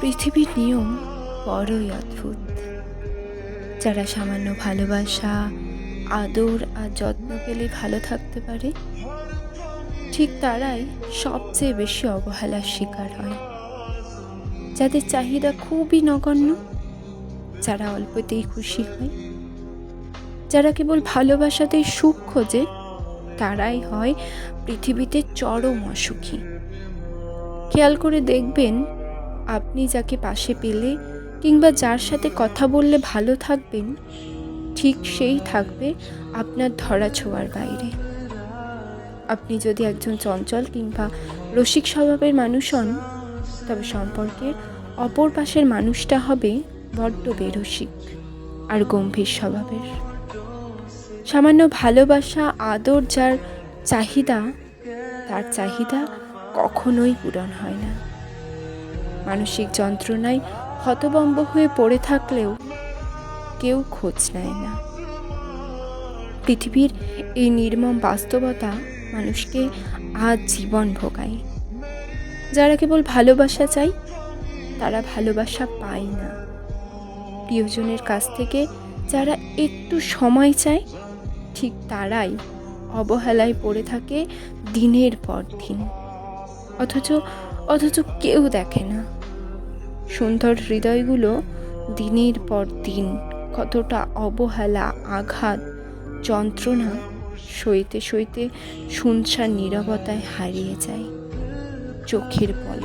পৃথিবীর নিয়ম বড়ই অদ্ভুত। যারা সামান্য ভালোবাসা, আদর আর যত্ন পেলে ভালো থাকতে পারে, ঠিক তারাই সবচেয়ে বেশি অবহেলার শিকার হয়। যাদের চাহিদা খুবই নগণ্য, যারা অল্পতেই খুশি হয়, যারা কেবল ভালোবাসাতেই সুখ খোঁজে, তারাই হয় পৃথিবীতে চরম অসুখী। খেয়াল করে দেখবেন আপনি যাকে পাশে পেলে কিংবা যার সাথে কথা বললে ভালো থাকবেন, ঠিক সেই থাকবে আপনার ধরা ছোঁয়ার বাইরে। আপনি যদি একজন চঞ্চল কিংবা রসিক স্বভাবের মানুষ হন, তবে সম্পর্কের অপর পাশের মানুষটা হবে বড্ড বেরসিক আর গম্ভীর স্বভাবের। সামান্য ভালোবাসা, আদর যার চাহিদা, তার চাহিদা কখনোই পূরণ হয় না। মানসিক যন্ত্রণায় হতবম্ব হয়ে পড়ে থাকলেও কেউ খোঁজ নেয় না। পৃথিবীর এই নির্মম বাস্তবতা মানুষকে আজ জীবন ভোগায়। যারা কেবল ভালোবাসা চায়, তারা ভালোবাসা পায় না। প্রিয়জনের কাছ থেকে যারা একটু সময় চায়, ঠিক তারাই অবহেলায় পড়ে থাকে দিনের পর দিন। অথচ অথচ কেউ দেখে না। সুন্দর হৃদয়গুলো দিনের পর দিন কতটা অবহেলা, আঘাত, যন্ত্রণা সইতে সইতে সুনসার নিরবতায় হারিয়ে যায় চোখের পল